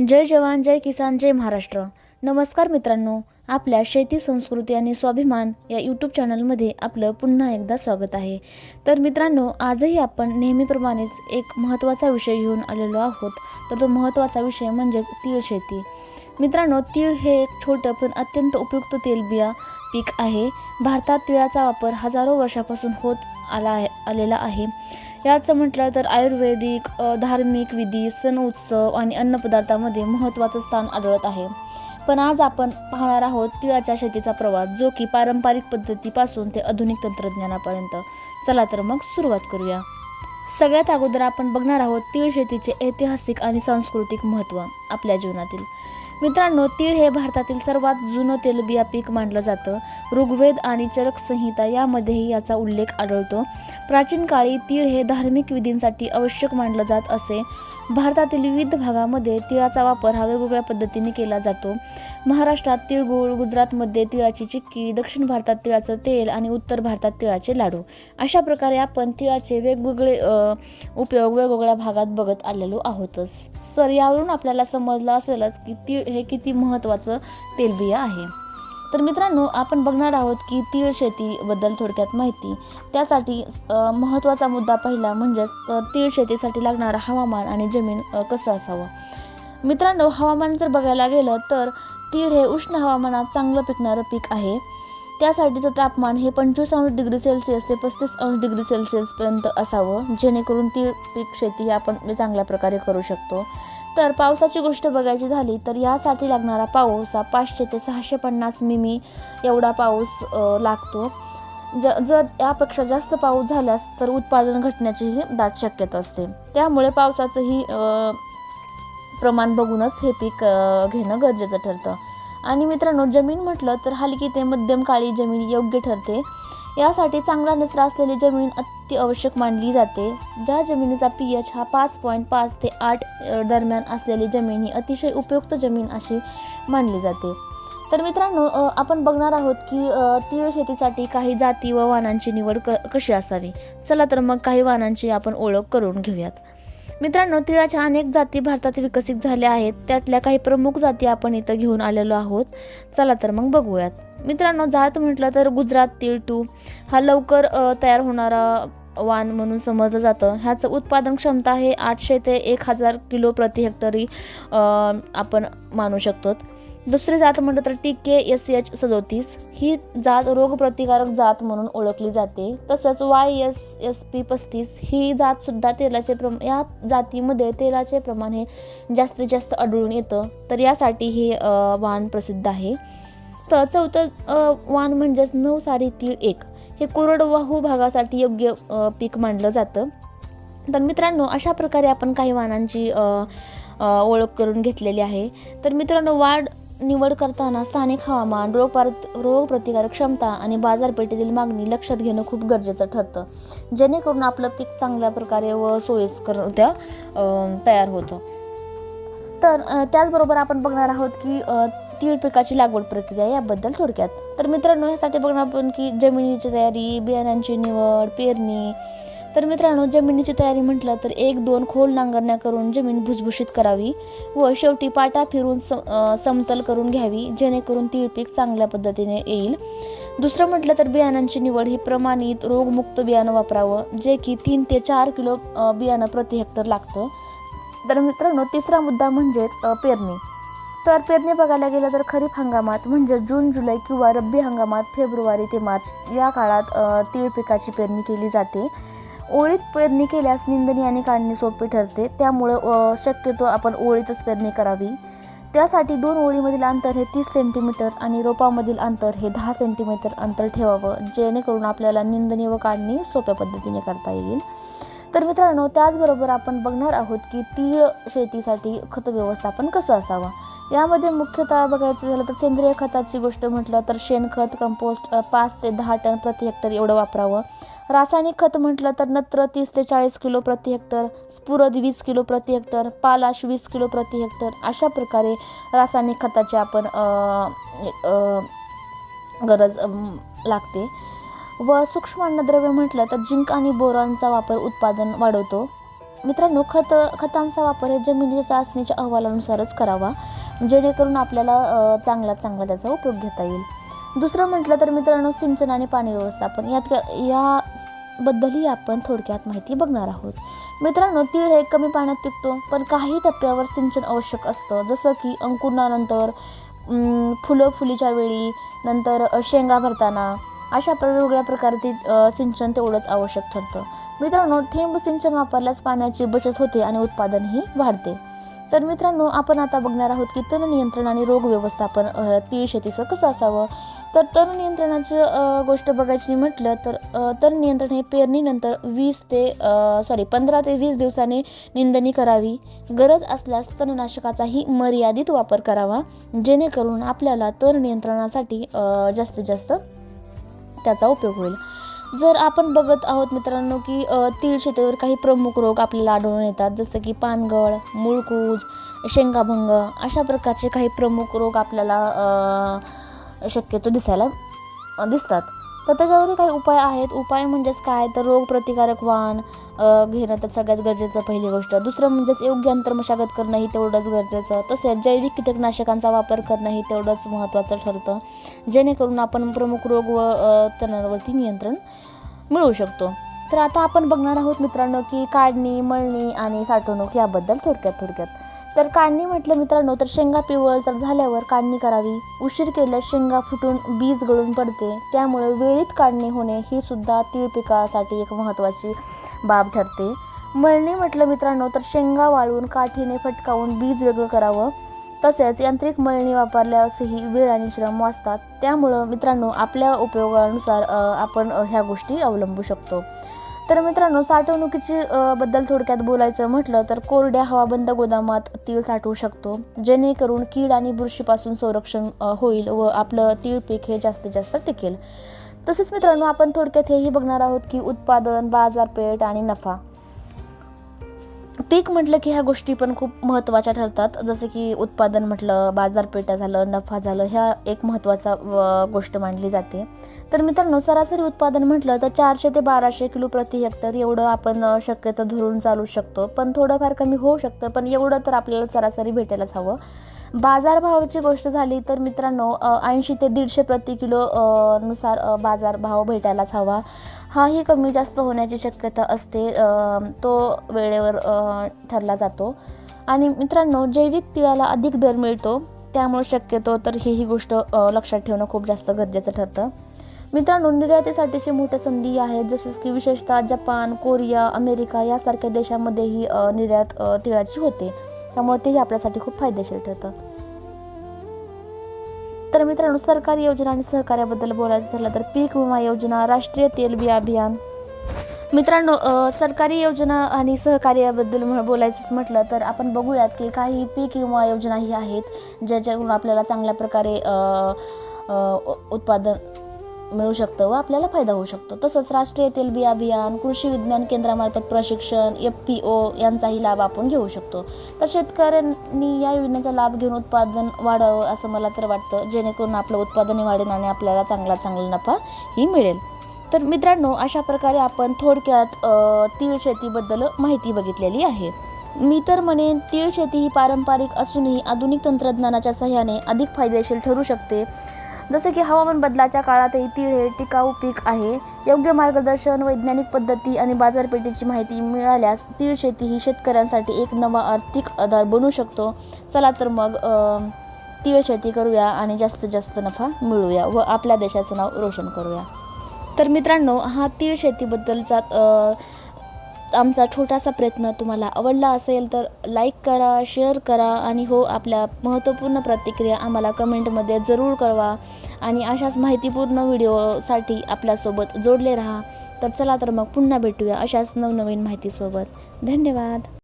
जय जवान जय किसान जय महाराष्ट्र. नमस्कार मित्रांनो आपल्या शेती संस्कृती आणि स्वाभिमान या यूट्यूब चॅनलमध्ये आपलं पुन्हा एकदा स्वागत आहे. तर मित्रांनो आजही आपण नेहमीप्रमाणेच एक महत्त्वाचा विषय घेऊन आलेलो आहोत. तर तो महत्त्वाचा विषय म्हणजेच तीळ शेती. मित्रांनो तीळ हे एक छोटं पण अत्यंत उपयुक्त तेलबिया पीक आहे. भारतात तिळाचा वापर हजारो वर्षापासून होत आला आहे आलेला आहे. याचं म्हटलं तर आयुर्वेदिक धार्मिक विधी सण उत्सव आणि अन्नपदार्थामध्ये महत्त्वाचं स्थान आढळत आहे. पण आज आपण पाहणार आहोत तिळाच्या शेतीचा प्रवास जो की पारंपरिक पद्धतीपासून ते आधुनिक तंत्रज्ञानापर्यंत. चला तर मग सुरुवात करूया. सगळ्यात अगोदर आपण बघणार आहोत तीळ शेतीचे ऐतिहासिक आणि सांस्कृतिक महत्त्व आपल्या जीवनातील. मित्रांनो तीळ हे भारतातील सर्वात जुनं तेलबिया पीक मानलं जातं. ऋग्वेद आणि चरक संहिता यामध्येही याचा उल्लेख आढळतो. प्राचीन काळी तीळ हे धार्मिक विधींसाठी आवश्यक मानलं जात असे. भारतातील विविध भागामध्ये तिळाचा वापर हा वेगवेगळ्या पद्धतीने केला जातो. महाराष्ट्रात तिळगुळ गुजरातमध्ये तिळाची चिक्की दक्षिण भारतात तिळाचं तेल आणि उत्तर भारतात तिळाचे लाडू. अशा प्रकारे आपण तिळाचे वेगवेगळे उपयोग वेगवेगळ्या भागात बघत आलेलो आहोतच. सर यावरून आपल्याला समजलं असेलच की तिळ हे किती महत्त्वाचं तेलबिया आहे. तर मित्रांनो आपण बघणार आहोत की तीळ शेतीबद्दल थोडक्यात माहिती. त्यासाठी महत्त्वाचा मुद्दा पहिला म्हणजेच तीळ शेतीसाठी लागणारं हवामान आणि जमीन कसं असावं? मित्रांनो हवामान जर बघायला गेलं तर तीळ हे उष्ण हवामानात चांगलं पिकणारं पीक आहे. त्यासाठीचं तापमान हे पंचवीस अंश डिग्री सेल्सिअस ते पस्तीस अंश डिग्री सेल्सिअसपर्यंत असावं जेणेकरून तीळ पीक शेती आपण चांगल्या प्रकारे करू शकतो. तर पावसाची गोष्ट बघायची झाली तर यासाठी लागणारा पाऊस हा पाचशे ते सहाशे पन्नास मिमी एवढा पाऊस लागतो. ज जर यापेक्षा जास्त पाऊस झाल्यास तर उत्पादन घटण्याचीही दाट शक्यता असते. त्यामुळे पावसाचंही प्रमाण बघूनच हे पीक घेणं गरजेचं ठरतं. आणि मित्रांनो जमीन म्हटलं तर हलकी ते मध्यम काळी जमीन योग्य ठरते. यासाठी चांगला निचरा असलेली जमीन अति आवश्यक मानली जाते. ज्या जमिनीचा पी एच हा पाच पॉईंट पाच ते आठ दरम्यान असलेली जमीन ही अतिशय उपयुक्त जमीन अशी मानली जाते. तर मित्रांनो आपण बघणार आहोत की तीळ शेतीसाठी काही जाती व वाणांची निवड क कशी असावी? चला तर मग काही वाणांची आपण ओळख करून घेऊयात. मित्रांनो तिळाच्या अनेक जाती भारतात विकसित झाल्या आहेत. त्यातल्या काही प्रमुख जाती आपण इथं घेऊन आलेलो आहोत. चला तर मग बघूयात. मित्रांनो जात म्हटलं तर गुजरात तीळ टू. हा लवकर तयार होणारा वाण म्हणून समजलं जातं. ह्याचं उत्पादन क्षमता हे आठशे ते एक हजार किलो प्रति हेक्टरी आपण मानू शकतो. दुसरी जात म्हटलं तर टी के एस एच सदोतीस. ही जात रोगप्रतिकारक जात म्हणून ओळखली जाते. तसंच वाय एस एस पी पस्तीस. ही जातसुद्धा तेलाचे प्रम या जातीमध्ये तेलाचे प्रमाण हे जास्तीत जास्त आढळून येतं. तर यासाठी हे वाहन वाण प्रसिद्ध आहे. तर चौथं वाण म्हणजेच नवसारी तीळ एक. हे कोरडवाहू भागासाठी योग्य पीक मानलं जातं. तर मित्रांनो अशा प्रकारे आपण काही वाणांची ओळख करून घेतलेली आहे. तर मित्रांनो वाढ निवड करताना स्थानिक हवामान रोग रोग प्रतिकारक क्षमता आणि बाजारपेठेतील मागणी लक्षात घेणं खूप गरजेचं ठरतं. जेणेकरून आपलं पीक चांगल्या प्रकारे व सोयीस्कर त्या तयार होतं. तर त्याचबरोबर आपण बघणार आहोत की तीळ पिकाची लागवड प्रक्रिया याबद्दल थोडक्यात. तर मित्रांनो यासाठी बघणार आपण की जमिनीची तयारी बियाण्यांची निवड पेरणी. तर मित्रांनो जमिनीची तयारी म्हटलं तर एक दोन खोल नांगरण्या करून जमीन भुसभुशीत करावी व शेवटी पाटा फिरून सम समतल करून घ्यावी जेणेकरून तीळ पीक चांगल्या पद्धतीने येईल. दुसरं म्हटलं तर बियाणांची निवड ही प्रमाणित रोगमुक्त बियाणं वापरावं जे की तीन ते चार किलो बियाणं प्रति हेक्टर लागतं. तर मित्रांनो तिसरा मुद्दा म्हणजेच पेरणी. तर पेरणी बघायला गेलं तर खरीप हंगामात म्हणजे जून जुलै किंवा रब्बी हंगामात फेब्रुवारी ते मार्च या काळात तीळ पिकाची पेरणी केली जाते. ओळीत पेरणी केल्यास निंदणी आणि काढणी सोपी ठरते. त्यामुळं शक्यतो आपण ओळीतच पेरणी करावी. त्यासाठी दोन ओळीमधील अंतर हे तीस सेंटीमीटर आणि रोपामधील अंतर हे दहा सेंटीमीटर अंतर ठेवावं जेणेकरून आपल्याला निंदणी व काढणी सोप्या पद्धतीने करता येईल. तर मित्रांनो त्याचबरोबर आपण बघणार आहोत की तीळ शेतीसाठी खत व्यवस्थापन कसं असावं? यामध्ये मुख्यतः बघायचं झालं तर सेंद्रिय खताची गोष्ट म्हटलं तर शेणखत कंपोस्ट पाच ते दहा टन प्रति हेक्टर एवढं वापरावं. रासायनिक खत म्हटलं तर नत्र तीस ते चाळीस किलो प्रति हेक्टर स्फुरद वीस किलो प्रति हेक्टर पालाश वीस किलो प्रति हेक्टर अशा प्रकारे रासायनिक खताची आपण गरज लागते. व सूक्ष्म अन्नद्रव्य म्हटलं तर जिंक आणि बोरॉनचा वापर उत्पादन वाढवतो. मित्रांनो खत खतांचा वापर हे जमिनीच्या चाचणीच्या अहवालानुसारच करावा. जेणेकरून आपल्याला चांगला चांगला त्याचा उपयोग घेता येईल. दुसरं म्हटलं तर मित्रांनो सिंचन आणि पाणी व्यवस्थापन. यात याबद्दलही आपण थोडक्यात माहिती बघणार आहोत. मित्रांनो तीळ हे कमी पाण्यात पिकतो पण काही टप्प्यावर सिंचन आवश्यक असतं. जसं की अंकुरणानंतर फुलं फुलीच्या वेळी नंतर शेंगा भरताना. अशा वेगवेगळ्या प्रकारचे सिंचन तेवढंच आवश्यक ठरतं. मित्रांनो थेंब सिंचन वापरल्यास पाण्याची बचत होते आणि उत्पादनही वाढते. तर मित्रांनो आपण आता बघणार आहोत की तण नियंत्रण आणि रोग व्यवस्थापन तीळ शेतीचं कसं असावं? तर तण नियंत्रणाचं गोष्ट बघायची म्हटलं तर तण नियंत्रण हे पेरणीनंतर वीस ते सॉरी पंधरा ते वीस दिवसांनी निंदणी करावी. गरज असल्यास तणनाशकाचाही मर्यादित वापर करावा जेणेकरून आपल्याला तण नियंत्रणासाठी जास्तीत जास्त त्याचा उपयोग होईल. जर आपण बघत आहोत मित्रांनो की तीळ शेतीवर काही प्रमुख रोग आपल्याला आढळून येतात जसं की पानगळ मूळकूज शेंगाभंग अशा प्रकारचे काही प्रमुख रोग आपल्याला शक्यतो दिसायला दिसतात. तर त्याच्यावरही काही उपाय आहेत. उपाय म्हणजेच काय? तर रोगप्रतिकारक वाण घेणं तर सगळ्यात गरजेचं पहिली गोष्ट. दुसरं म्हणजेच योग्य अंतर मशागत करणं ही तेवढंच गरजेचं. तसेच जैविक कीटकनाशकांचा वापर करणं ही तेवढंच महत्त्वाचं ठरतं. जेणेकरून आपण प्रमुख रोग व तणांवरती नियंत्रण मिळवू शकतो. तर आता आपण बघणार आहोत मित्रांनो की काढणी मळणी आणि साठवणूक याबद्दल थोडक्यात थोडक्यात. तर काढणी म्हटलं मित्रांनो तर शेंगा पिवळ तर झाल्यावर काढणी करावी. उशीर केल्यास शेंगा फुटून बीज गळून पडते. त्यामुळे वेळीत काढणी होणे ही सुद्धा तीळ पिकासाठी एक महत्त्वाची बाब ठरते. मळणी म्हटलं मित्रांनो तर शेंगा वाळून काठीने फटकावून बीज वेगळं करावं. तसेच यांत्रिक मळणी वापरल्यासही वेळ आणि श्रम वाचतात. त्यामुळं मित्रांनो आपल्या उपयोगानुसार आपण ह्या गोष्टी अवलंबू शकतो. तर मित्रांनो साठवणुकीची बद्दल थोडक्यात बोलायचं म्हटलं तर कोरड्या हवाबंद गोदामात तीळ साठवू शकतो जेणेकरून कीड आणि बुरशीपासून संरक्षण होईल व आपलं तीळ पीक हे जास्तीत जास्त टिकेल. तसेच मित्रांनो आपण थोडक्यात हेही बघणार आहोत की उत्पादन बाजारपेठ आणि नफा. पीक म्हटलं की ह्या गोष्टी पण खूप महत्त्वाच्या ठरतात. जसं की उत्पादन म्हटलं बाजारपेठा झालं नफा झालं ह्या एक महत्त्वाचा व- गोष्ट मानली जाते. तर मित्रांनो सरासरी उत्पादन म्हटलं तर चारशे ते बाराशे किलो प्रति हेक्टर एवढं आपण शक्यतो धरून चालू शकतो. पण थोडंफार कमी होऊ शकतं पण एवढं तर आपल्याला सरासरी भेटायलाच हवं. बाजारभावाची गोष्ट झाली तर मित्रांनो ऐंशी ते दीडशे प्रति किलो नुसार बाजारभाव भेटायलाच हवा. हाही कमी जास्त होण्याची शक्यता असते तो वेळेवर ठरला जातो. आणि मित्रांनो जैविक तिळाला अधिक दर मिळतो त्यामुळे शक्यतो तर ही ही गोष्ट लक्षात ठेवणं खूप जास्त गरजेचं ठरतं. मित्रांनो निर्यातीसाठीची मोठ्या संधी आहेत जसं की विशेषतः जपान कोरिया अमेरिका यासारख्या देशांमध्येही निर्यात तिळाची होते. त्यामुळे तेही आपल्यासाठी खूप फायदेशीर ठरतं. तर मित्रांनो सरकारी योजना आणि सहकार्याबद्दल बोलायचं झालं तर पीक विमा योजना राष्ट्रीय तेलबी अभियान. मित्रांनो सरकारी योजना आणि सहकार्याबद्दल बोलायचंच म्हटलं तर आपण बघूयात की काही पीक विमा योजनाही आहेत ज्याच्याकडून आपल्याला चांगल्या प्रकारे उत्पादन मिळू शकतं व आपल्याला फायदा होऊ शकतो. तसंच राष्ट्रीय तेलबी अभियान कृषी विज्ञान केंद्रामार्फत प्रशिक्षण एफ पी ओ यांचाही लाभ आपण घेऊ शकतो. तर शेतकऱ्यांनी या योजनेचा लाभ घेऊन उत्पादन वाढावं असं मला तर वाटतं. जेणेकरून आपलं उत्पादनही वाढेल आणि आपल्याला चांगला चांगला नफा ही मिळेल. तर मित्रांनो अशा प्रकारे आपण थोडक्यात तीळ शेतीबद्दल माहिती बघितलेली आहे. मी तर म्हणेन तीळ शेती ही पारंपरिक असूनही आधुनिक तंत्रज्ञानाच्या सहाय्याने अधिक फायदेशीर ठरू शकते. जसे की हवामान बदलाच्या काळातही तीळ हे टिकाऊ पीक आहे. योग्य मार्गदर्शन वैज्ञानिक पद्धती आणि बाजारपेठेची माहिती मिळाल्यास तीळ शेती ही शेतकऱ्यांसाठी एक नवा आर्थिक आधार बनू शकतो. चला तर मग तीळ शेती करूया आणि जास्तीत जास्त नफा मिळवूया व आपल्या देशाचं नाव रोशन करूया. तर मित्रांनो हा तीळ शेतीबद्दलचा आमचा छोटासा प्रयत्न तुम्हाला आवडला असेल तर लाईक करा शेअर करा आणि हो आपल्या महत्त्वपूर्ण प्रतिक्रिया आम्हाला कमेंटमध्ये जरूर कळवा. आणि अशाच माहितीपूर्ण व्हिडिओसाठी आपल्यासोबत जोडले राहा. तर चला तर मग पुन्हा भेटूया अशाच नवनवीन माहितीसोबत. धन्यवाद.